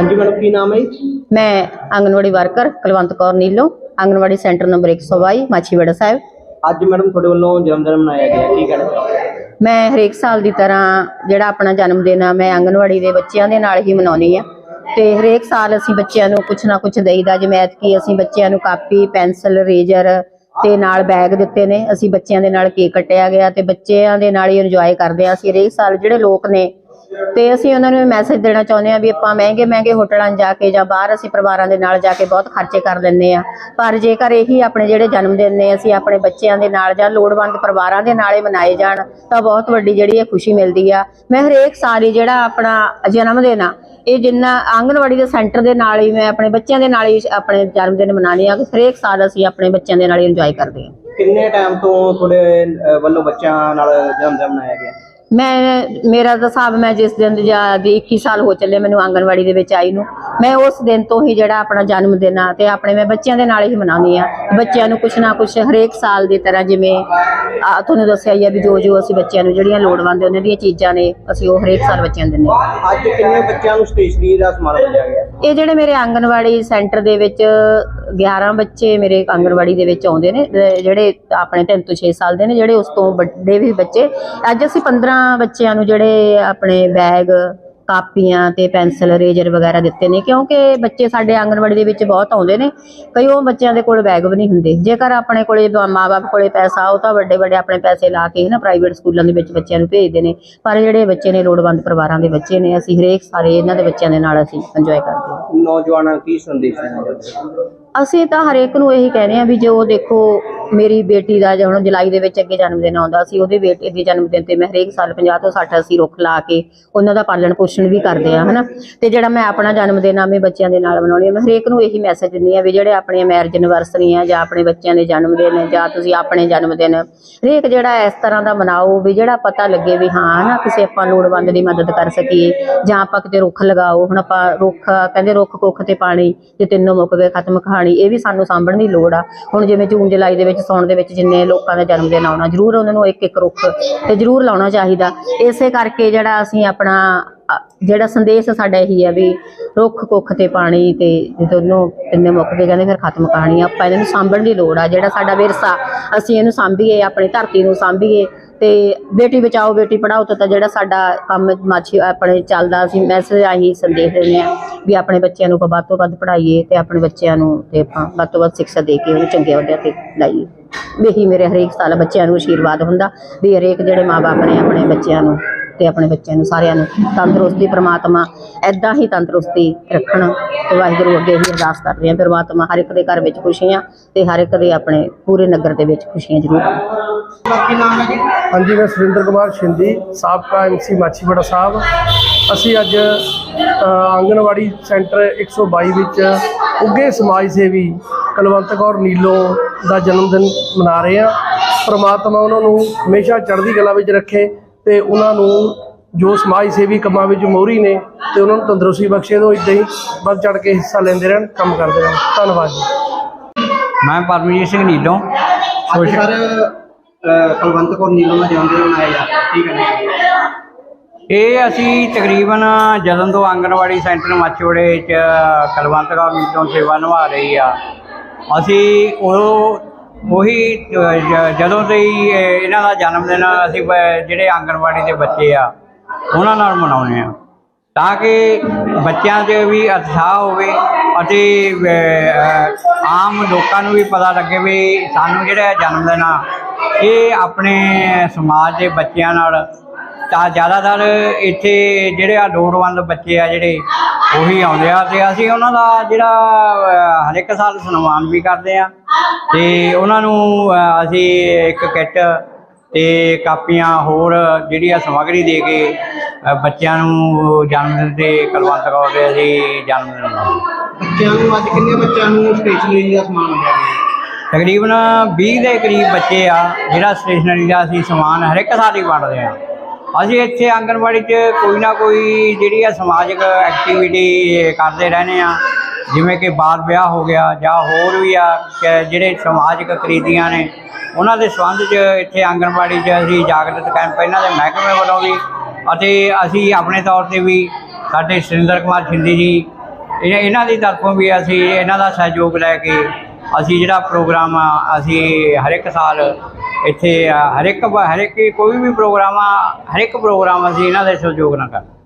ਹਾਂਜੀ ਮੈਡਮ ਕੀ ਨਾਮ ਹੈ ਜੀ? ਮੈਂ anganwadi worker Kulwant Kaur Nilo anganwadi centre number 122 Machhiwara Sahib. ਅੱਜ ਮੈਡਮ ਤੁਹਾਡੇ ਵੱਲੋਂ ਜਨਮ ਦਿਨ ਮਨਾਇਆ ਗਿਆ ਕੀ ਕਹਿਣਾ ਚਾਹੋਗੇ? ਮੈਂ ਹਰੇਕ ਸਾਲ ਦੀ ਤਰ੍ਹਾਂ ਜਿਹੜਾ ਆਪਣਾ ਜਨਮ ਦਿਨ ਆ ਮੈਂ ਆਂਗਨਵਾੜੀ ਦੇ ਬੱਚਿਆਂ ਦੇ ਨਾਲ ਹੀ ਮਨਾਉਣੀ ਆ ਤੇ ਹਰੇਕ ਸਾਲ ਅਸੀਂ ਬੱਚਿਆਂ ਨੂੰ ਕੁਛ ਨਾ ਕੁਛ ਦੇਈਦਾ ਜਿਵੇਂ ਐਤਕੀ ਅਸੀਂ ਬੱਚਿਆਂ ਨੂੰ ਕਾਪੀ ਪੈਨਸਲ ਰੇਜ਼ਰ ਤੇ ਨਾਲ ਬੈਗ ਦਿੱਤੇ ਨੇ ਅਸੀਂ ਬੱਚਿਆਂ ਦੇ ਨਾਲ ਕੇਕ ਕੱਟਿਆ ਗਿਆ ਤੇ ਬੱਚਿਆਂ ਦੇ ਨਾਲ ਹੀ ਇੰਜੋਏ ਕਰਦੇ ਆ ਅਸੀਂ ਹਰੇਕ ਸਾਲ ਜਿਹੜੇ ਲੋਕ ਨੇ ਤੇ ਅਸੀਂ ਉਹਨਾਂ ਨੂੰ ਮੈਸੇਜ ਦੇਣਾ ਚਾਹੁੰਦੇ ਆ ਵੀ ਆਪਾਂ ਮਹਿੰਗੇ ਮਹਿੰਗੇ ਹੋਟਲਾਂ ਜਾ ਕੇ ਜਾਂ ਬਾਹਰ ਅਸੀਂ ਪਰਿਵਾਰਾਂ ਦੇ ਨਾਲ ਜਾ ਕੇ ਬਹੁਤ ਖਰਚੇ ਕਰ ਲੈਂਦੇ ਆ ਪਰ ਜੇਕਰ ਇਹੀ ਆਪਣੇ ਜਿਹੜੇ ਜਨਮ ਦਿਨ ਨੇ, ਅਸੀਂ ਆਪਣੇ ਬੱਚਿਆਂ ਦੇ ਨਾਲ ਜਾਂ ਲੋੜਵੰਦ ਪਰਿਵਾਰਾਂ ਦੇ ਨਾਲ ਹੀ ਮਨਾਏ ਜਾਣ, ਤਾਂ ਬਹੁਤ ਵੱਡੀ ਜਿਹੜੀ ਇਹ ਖੁਸ਼ੀ ਮਿਲਦੀ ਆ। ਮੈਂ ਹਰੇਕ ਸਾਲ ਹੀ ਜਿਹੜਾ ਆਪਣਾ ਜਨਮ ਦਿਨ ਆ, ਇਹ ਜਿੰਨਾ ਆਂਗਨਵਾੜੀ ਦੇ ਸੈਂਟਰ ਦੇ ਨਾਲ ਹੀ ਮੈਂ ਆਪਣੇ ਬੱਚਿਆਂ ਦੇ ਨਾਲ ਹੀ ਆਪਣੇ ਜਨਮ ਦਿਨ ਮਨਾਉਂਦੀ ਆ ਹਰੇਕ ਸਾਲ ਅਸੀਂ ਆਪਣੇ ਬੱਚਿਆਂ ਦੇ ਨਾਲ ਹੀ ਇੰਜੋਏ ਕਰਦੇ ਹਾਂ। ਕਿੰਨੇ ਟਾਈਮ ਤੋਂ ਤੁਹਾਡੇ ਵੱਲੋਂ ਬੱਚਿਆਂ ਨਾਲ ਜਨਮ ਦਿਨ ਮਨਾਇਆ ਗਿਆ? ਮੈਂ, ਮੇਰਾ ਤਾਂ ਹਿਸਾਬ ਮੈਂ ਜਿਸ ਦਿਨ ਦੀ ਜਾਂ ਦੀ 21 ਸਾਲ ਹੋ ਚੱਲੇ ਮੈਨੂੰ ਆਂਗਨਵਾੜੀ ਦੇ ਵਿੱਚ ਆਈ ਨੂੰ, ਮੈਂ ਉਸ ਦਿਨ ਤੋਂ ਹੀ ਜਿਹੜਾ ਆਪਣਾ ਜਨਮ ਦਿਨ ਆ ਤੇ ਆਪਣੇ ਮੈਂ ਬੱਚਿਆਂ ਦੇ ਨਾਲ ਹੀ ਮਨਾਉਂਦੀ ਆ। ਬੱਚਿਆਂ ਨੂੰ ਕੁਛ ਨਾ ਕੁਛ ਹਰੇਕ ਸਾਲ ਦੀ ਤਰ੍ਹਾਂ ਜਿਵੇਂ, ਆ, ਤੁਹਾਨੂੰ ਦੱਸਿਆ ਹੀ ਆ ਵੀ ਜੋ ਜੋ ਅਸੀਂ ਬੱਚਿਆਂ ਨੂੰ ਜਿਹੜੀਆਂ ਲੋੜਵੰਦ ਉਹਨਾਂ ਦੀਆਂ ਚੀਜ਼ਾਂ ਨੇ, ਅਸੀਂ ਉਹ ਹਰੇਕ ਸਾਲ ਬੱਚਿਆਂ ਨੂੰ ਦਿੰਦੇ ਹਾਂ ਅੱਜ ਕਿੰਨੇ ਬੱਚਿਆਂ ਨੂੰ ਸਟੇਸ਼ਨਰੀ ਦਾ ਸਮਾਨ ਮਿਲਿਆ ਗਿਆ? ਇਹ ਜਿਹੜੇ ਮੇਰੇ ਆਂਗਨਵਾੜੀ ਸੈਂਟਰ ਦੇ ਵਿੱਚ 11 ਬੱਚੇ ਮੇਰੇ ਆਂਗਨਵਾੜੀ ਦੇ ਵਿੱਚ ਆਉਂਦੇ ਨੇ ਜਿਹੜੇ ਆਪਣੇ 3 ਤੋਂ 6 ਸਾਲ ਦੇ ਨੇ, ਜਿਹੜੇ ਉਸ ਤੋਂ ਵੱਡੇ ਵੀ ਬੱਚੇ। ਅੱਜ ਅਸੀਂ 15 ਬੱਚਿਆਂ ਨੂੰ ਜਿਹੜੇ ਆਪਣੇ ਬੈਗ, ਕਾਪੀਆਂ ਤੇ ਪੈਨਸਲ, ਰੇਜ਼ਰ ਵਗੈਰਾ ਦਿੱਤੇ ਨੇ, ਕਿਉਂਕਿ ਬੱਚੇ ਸਾਡੇ ਆਂਗਨਵਾੜੀ ਦੇ ਵਿੱਚ ਬਹੁਤ ਆਉਂਦੇ ਨੇ। ਕਈ ਉਹ ਬੱਚਿਆਂ ਦੇ ਕੋਲ ਬੈਗ ਵੀ ਨਹੀਂ ਹੁੰਦੇ। ਜੇਕਰ ਆਪਣੇ ਕੋਲੇ ਮਾਪੇ ਕੋਲੇ ਪੈਸਾ ਉਹ ਤਾਂ ਵੱਡੇ ਵੱਡੇ ਆਪਣੇ ਪੈਸੇ ਲਾ ਕੇ ਨਾ ਪ੍ਰਾਈਵੇਟ ਸਕੂਲਾਂ ਦੇ ਵਿੱਚ ਬੱਚਿਆਂ ਨੂੰ ਭੇਜਦੇ ਨੇ। ਪਰ ਜਿਹੜੇ ਬੱਚੇ ਨੇ, ਲੋੜਵੰਦ ਪਰਿਵਾਰਾਂ ਦੇ ਬੱਚੇ ਨੇ, ਅਸੀਂ ਹਰੇਕ ਸਾਰੇ ਇਹਨਾਂ ਦੇ ਬੱਚਿਆਂ ਦੇ ਨਾਲ ਅਸੀਂ ਇੰਜੋਏ ਕਰਦੇ ਨੌਜਵਾਨਾਂ ਨੂੰ ਕੀ ਸੰਦੇਸ਼ ਦੇਣਾ ਚਾਹੁੰਦੇ ਹੋ? ਅਸੀਂ ਤਾਂ ਹਰੇਕ ਨੂੰ ਇਹੀ ਕਹਿੰਦੇ ਆ ਵੀ ਜੋ ਦੇਖੋ ਮੇਰੀ ਬੇਟੀ ਦਾ ਜੇ ਹੁਣ ਜੁਲਾਈ ਦੇ ਵਿੱਚ ਅੱਗੇ ਜਨਮ ਦਿਨ ਆਉਂਦਾ ਸੀ, ਉਹਦੇ ਬੇਟੇ ਦੇ ਜਨਮ ਦਿਨ ਤੇ ਮੈਂ ਹਰੇਕ ਸਾਲ 50 ਤੋਂ 60 ਅਸੀਂ ਰੁੱਖ ਲਾ ਕੇ ਉਹਨਾਂ ਦਾ ਪਾਲਣ ਪੋਸ਼ਣ ਵੀ ਕਰਦੇ ਆ ਹਨਾ? ਤੇ ਜਿਹੜਾ ਮੈਂ ਆਪਣਾ ਜਨਮ ਦਿਨ ਆ ਬੱਚਿਆਂ ਦੇ ਨਾਲ ਮਨਾਉਣੀ ਆ ਮੈਂ ਹਰੇਕ ਨੂੰ ਇਹੀ ਮੈਸੇਜ ਦਿੰਦੀ ਆ ਵੀ ਜਿਹੜੇ ਆਪਣੀਆਂ ਮੈਰਿਜ ਐਨਵਰਸਰੀ ਆ ਜਾਂ ਆਪਣੇ ਬੱਚਿਆਂ ਦੇ ਜਨਮ ਦਿਨ ਆ ਜਾਂ ਤੁਸੀਂ ਆਪਣੇ ਜਨਮ ਦਿਨ, ਹਰੇਕ ਜਿਹੜਾ ਇਸ ਤਰ੍ਹਾਂ ਦਾ ਮਨਾਓ ਵੀ ਜਿਹੜਾ ਪਤਾ ਲੱਗੇ ਵੀ ਹਾਂ, ਹਨਾ, ਕਿਸੇ ਆਪਾਂ ਲੋੜਵੰਦ ਦੀ ਮਦਦ ਕਰ ਸਕੀਏ ਜਾਂ ਆਪਾਂ ਕਿਤੇ ਰੁੱਖ ਲਗਾਓ, ਹੁਣ ਆਪਾਂ ਰੁੱਖ, ਕਹਿੰਦੇ ਰੁੱਖ ਕੁੱਖ ਤੇ ਪਾਣੀ ਜੇ ਤਿੰਨੋਂ ਮੁੱਕ ਗਏ, ਖਤਮ ਕਹਾਣੀ, ਇਹ ਵੀ ਸਾਨੂੰ ਸਾਂਭਣ ਦੀ ਲੋੜ ਆ। ਹੁਣ ਜਿਵੇਂ ਜੂਨ, ਜੁਲਾਈ ਦੇ ਵਿੱਚ ਸੌਣ ਦੇ ਵਿੱਚ ਜਿੰਨੇ ਲੋਕਾਂ ਦਾ ਜਨਮ ਦਿਨ ਆਉਣਾ, ਜ਼ਰੂਰ ਉਹਨਾਂ ਨੂੰ ਇੱਕ ਇੱਕ ਰੁੱਖ ਤੇ ਜ਼ਰੂਰ ਲਾਉਣਾ ਚਾਹੀਦਾ। ਇਸੇ ਕਰਕੇ ਜਿਹੜਾ ਅਸੀਂ ਆਪਣਾ ਜਿਹੜਾ ਸੰਦੇਸ਼ ਸਾਡਾ ਇਹੀ ਹੈ ਵੀ ਰੁੱਖ, ਕੁੱਖ ਤੇ ਪਾਣੀ ਤੇ ਜੇ ਦੋਨੋਂ ਤਿੰਨੇ ਮੁੱਕ ਗਏ, ਕਹਿੰਦੇ ਫਿਰ ਖਤਮ ਕਹਾਣੀ ਆਪਾਂ ਇਹਨਾਂ ਨੂੰ ਸਾਂਭਣ ਦੀ ਲੋੜ ਆ। ਜਿਹੜਾ ਸਾਡਾ ਵਿਰਸਾ, ਅਸੀਂ ਇਹਨੂੰ ਸਾਂਭੀਏ, ਆਪਣੀ ਧਰਤੀ ਨੂੰ ਸਾਂਭੀਏ ਤੇ ਬੇਟੀ ਬਚਾਓ, ਬੇਟੀ ਪੜਾਓ ਤਾਂ ਜਿਹੜਾ ਸਾਡਾ ਕੰਮ ਮਾਛੀ ਆਪਣੇ ਚੱਲਦਾ ਅਸੀਂ ਮੈਸੇਜ ਆਹੀ ਸੰਦੇਸ਼ ਦਿੰਦੇ ਆ ਵੀ ਆਪਣੇ ਬੱਚਿਆਂ ਨੂੰ ਆਪਾਂ ਵੱਧ ਤੋਂ ਵੱਧ ਪੜਾਈਏ ਤੇ ਆਪਣੇ ਬੱਚਿਆਂ ਨੂੰ ਤੇ ਆਪਾਂ ਵੱਧ ਤੋਂ ਵੱਧ ਸਿੱਖਿਆ ਦੇ ਕੇ ਉਹਨੂੰ ਚੰਗੇ ਅਹੁਦਿਆਂ ਤੇ ਲਾਈਏ। ਇਹੀ ਮੇਰੇ ਹਰੇਕ ਸਾਲ ਬੱਚਿਆਂ ਨੂੰ ਆਸ਼ੀਰਵਾਦ ਹੁੰਦਾ ਵੀ ਹਰੇਕ ਜਿਹੜੇ ਮਾਪੇ ਨੇ ਆਪਣੇ ਬੱਚਿਆਂ ਨੂੰ ਤੇ ਆਪਣੇ ਬੱਚਿਆਂ ਨੂੰ ਸਾਰਿਆਂ ਨੂੰ ਤੰਦਰੁਸਤੀ ਪ੍ਰਮਾਤਮਾ ਐਦਾਂ ਹੀ ਤੰਦਰੁਸਤੀ ਰੱਖਣ ਤੇ ਵਾਹਿਗੁਰੂ ਅੱਗੇ ਹੀ ਅਰਦਾਸ ਕਰਦੇ ਹਾਂ ਪ੍ਰਮਾਤਮਾ ਹਰ ਇੱਕ ਦੇ ਘਰ ਵਿੱਚ ਖੁਸ਼ੀਆਂ ਤੇ ਹਰ ਇੱਕ ਦੇ ਆਪਣੇ ਪੂਰੇ ਨਗਰ ਦੇ ਵਿੱਚ ਖੁਸ਼ੀਆਂ ਜ਼ਰੂਰ ਆਉਣ ਬਾਕੀ ਨਾਮ ਹੈ ਜੀ? ਹਾਂਜੀ ਮੈਂ ਸੁਰਿੰਦਰ ਕੁਮਾਰ ਸ਼ਿੰਦੀ ਸਾਬਕਾ ਐਮਸੀ ਮਾਛੀਵਾੜਾ ਸਾਹਿਬ। ਅਸੀਂ ਅੱਜ ਅ, ਆਂਗਣਵਾੜੀ ਸੈਂਟਰ 122 ਵਿੱਚ ਉੱਗੇ ਸਮਾਜ ਸੇਵੀ ਕੁਲਵੰਤ ਕੌਰ ਨੀਲੋ ਦਾ ਜਨਮ ਦਿਨ ਮਨਾ ਰਹੇ ਹਾਂ ਪ੍ਰਮਾਤਮਾ ਉਹਨਾਂ ਨੂੰ ਹਮੇਸ਼ਾ ਚੜ੍ਹਦੀ ਕਲਾ ਵਿੱਚ ਰੱਖੇ ਤੇ ਉਹਨਾਂ ਨੂੰ ਜੋ ਸਮਾਜ ਸੇਵੀ ਕੰਮਾਂ ਵਿੱਚ ਮੋਹਰੀ ਨੇ ਤੇ ਉਹਨਾਂ ਨੂੰ ਤੰਦਰੁਸਤੀ ਬਖਸ਼ੇ ਤੋਂ ਇਦਾਂ ਹੀ ਵੱਧ ਚੜ੍ਹ ਕੇ ਹਿੱਸਾ ਲੈਂਦੇ ਰਹਿਣ ਕੰਮ ਕਰਦੇ ਰਹਿਣ। ਧੰਨਵਾਦ ਜੀ। ਮੈਂ ਪਰਮਜੀਤ ਸਿੰਘ ਨੀਲੋਂ। ਸਰ ਕੁਲਵੰਤ ਕੌਰ ਨੀਲੋਂ ਦਾ ਜਨਮ ਦਿਨ ਮਨਾਇਆ ਜਾ ਕੀ ਕਹਿਣਾ ਚਾਹੋਗੇ? ਇਹ ਅਸੀਂ ਤਕਰੀਬਨ ਜਦੋਂ ਤੋਂ ਆਂਗਣਵਾੜੀ ਸੈਂਟਰ ਮਾਛੋੜੇ ਚ ਕਲਵੰਤ ਕੌਰ ਨੀਲੋਂ ਸੇਵਾ ਨਿਭਾ ਰਹੀ ਆ ਅਸੀਂ ਉਹ ਉਹੀ ਜ- ਜਦੋਂ ਤੋਂ ਹੀ ਇਹ- ਇਹਨਾਂ ਦਾ ਜਨਮ ਦਿਨ ਅਸੀਂ ਬ- ਜਿਹੜੇ ਆਂਗਣਵਾੜੀ ਦੇ ਬੱਚੇ ਆ ਉਹਨਾਂ ਨਾਲ ਮਨਾਉਂਦੇ ਆ ਤਾਂ ਕਿ ਬੱਚਿਆਂ 'ਚ ਵੀ ਉਤਸ਼ਾਹ ਹੋਵੇ ਅਤੇ ਅ, ਆਮ ਲੋਕਾਂ ਨੂੰ ਵੀ ਪਤਾ ਲੱਗੇ ਵੀ ਸਾਨੂੰ ਜਿਹੜਾ ਜਨਮ ਦਿਨ ਆ ਇਹ ਆਪਣੇ ਸਮਾਜ ਦੇ ਬੱਚਿਆਂ ਨਾਲ ਤਾਂ ਜ਼ਿਆਦਾਤਰ ਇੱਥੇ ਜਿਹੜੇ ਆ ਲੋੜਵੰਦ ਬੱਚੇ ਆ ਜਿਹੜੇ ਉਹੀ ਆਉਂਦੇ ਆ। ਤੇ ਅਸੀਂ ਉਹਨਾਂ ਦਾ ਜਿਹੜਾ ਅ, ਹਰ ਇੱਕ ਸਾਲ ਸਨਮਾਨ ਵੀ ਕਰਦੇ ਆ ਤੇ ਉਹਨਾਂ ਨੂੰ ਅਸੀਂ ਇੱਕ ਕਿੱਟ ਤੇ ਕਾਪੀਆਂ ਹੋਰ ਜਿਹੜੀ ਆ ਸਮੱਗਰੀ ਦੇ ਕੇ ਬੱਚਿਆਂ ਨੂੰ ਜਨਮ ਦਿਨ ਤੇ ਕੁਲਵੰਤ ਕੌਰ ਦੇ ਅਸੀਂ ਜਨਮ ਦਿਨ ਮਨਾਉਂਦੇ ਬੱਚਿਆਂ ਨੂੰ ਅੱਜ ਕਿੰਨੇ ਬੱਚਿਆਂ ਨੂੰ ਸਟੇਸ਼ਨਰੀ ਦਾ ਸਮਾਨ ਮਿਲਿਆ ਤਕਰੀਬਨ 20 ਦੇ ਕਰੀਬ ਬੱਚੇ ਆ ਜਿਹੜਾ ਸਟੇਸ਼ਨਰੀ ਦਾ ਅਸੀਂ ਸਮਾਨ ਹਰ ਇੱਕ ਸਾਲ ਹੀ ਵੰਡਦੇ ਆ ਅਸੀਂ ਇੱਥੇ ਆਂਗਣਵਾੜੀ 'ਚ ਕੋਈ ਨਾ ਕੋਈ ਜਿਹੜੀ ਆ ਸਮਾਜਿਕ ਐਕਟੀਵਿਟੀ ਕਰਦੇ ਰਹਿੰਦੇ ਆ ਜਿਵੇਂ ਕਿ ਬਾਲ ਵਿਆਹ ਹੋ ਗਿਆ ਜਾਂ ਹੋਰ ਵੀ ਆ ਜਿਹੜੇ ਸਮਾਜਿਕ ਕ੍ਰਿਤੀਆਂ ਨੇ ਉਹਨਾਂ ਦੇ ਸੰਬੰਧ 'ਚ ਇੱਥੇ ਆਂਗਣਵਾੜੀ 'ਚ ਅਸੀਂ ਜਾਗਰਤ ਕੈਂਪ ਇਹਨਾਂ ਦੇ ਮਹਿਕਮੇ ਵੱਲੋਂ ਵੀ ਅਤੇ ਅਸੀਂ ਆਪਣੇ ਤੌਰ ਤੇ ਵੀ ਸਾਡੇ ਸੁਰਿੰਦਰ ਕੁਮਾਰ ਸ਼ਿੰਦੇ ਜੀ ਇਹ- ਇਹਨਾਂ ਦੀ ਤਰਫੋਂ ਵੀ ਅਸੀਂ ਇਹਨਾਂ ਦਾ ਸਹਿਯੋਗ ਲੈ ਕੇ ਅਸੀਂ ਜਿਹੜਾ ਪ੍ਰੋਗਰਾਮ ਆ ਅਸੀਂ ਹਰ ਇੱਕ ਸਾਲ ਇੱਥੇ ਆ, ਹਰ ਇੱਕ ਹਰ ਇੱਕ ਕੋਈ ਵੀ ਪ੍ਰੋਗਰਾਮ ਆ ਹਰ ਇੱਕ ਪ੍ਰੋਗਰਾਮ ਅਸੀਂ ਇਹਨਾਂ ਦੇ ਸਹਿਯੋਗ ਨਾਲ ਕਰਦੇ